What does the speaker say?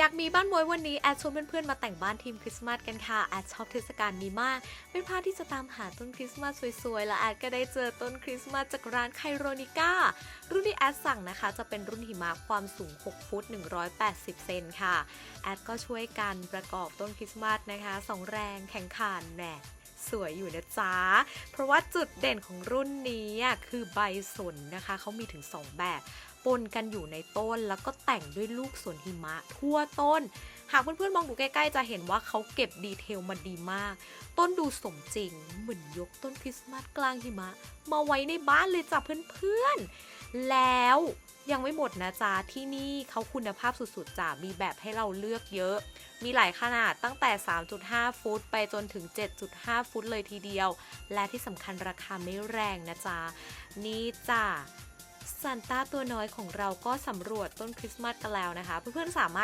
อยากมีบ้านมวยวันนี้แอดชวนเพื่อนๆมาแต่งบ้านทีมคริสต์มาสกันค่ะแอดชอบเทศกาลนี้มาก ไม่พลาดที่จะตามหาต้นคริสต์มาสสวยๆ และแอดก็ได้เจอต้นคริสต์มาสจากร้านไคโรนิก้ารุ่นที่แอดสั่งนะคะจะเป็นรุ่นหิมะความสูง 6 ฟุต 180 เซนค่ะ แอดก็ช่วยกันประกอบต้นคริสต์มาสนะคะสองแรงแข่งขันแหน สวยอยู่นะจ๊ะ เพราะว่าจุดเด่นของรุ่นนี้คือใบสนนะคะ เขามีถึง 2 แบบปนกันอยู่ในต้นแล้วก็แต่งด้วยลูกสวนหิมะทั่วต้น หากเพื่อนๆมองดูใกล้ๆ จะเห็นว่าเขาเก็บดีเทลมาดีมาก ต้นดูสมจริง เหมือนยกต้นคริสต์มาสกลางหิมะ มาไว้ในบ้านเลยจ้ะเพื่อนๆ แล้ว ยังไม่หมดนะจ๊ะที่นี่เขาคุณภาพสุดๆจ้ะมีแบบให้เราเลือกเยอะ มีหลายขนาดตั้งแต่ 3.5 ฟุต ไปจนถึง 7.5 ฟุตเลยทีเดียว และที่สำคัญราคาไม่แรงนะจ๊ะนี่จ้ะซันต้าตัวน้อยของเราก็สำรวจต้นคริสต์มาสกันแล้วนะคะ เพื่อนๆสามารถ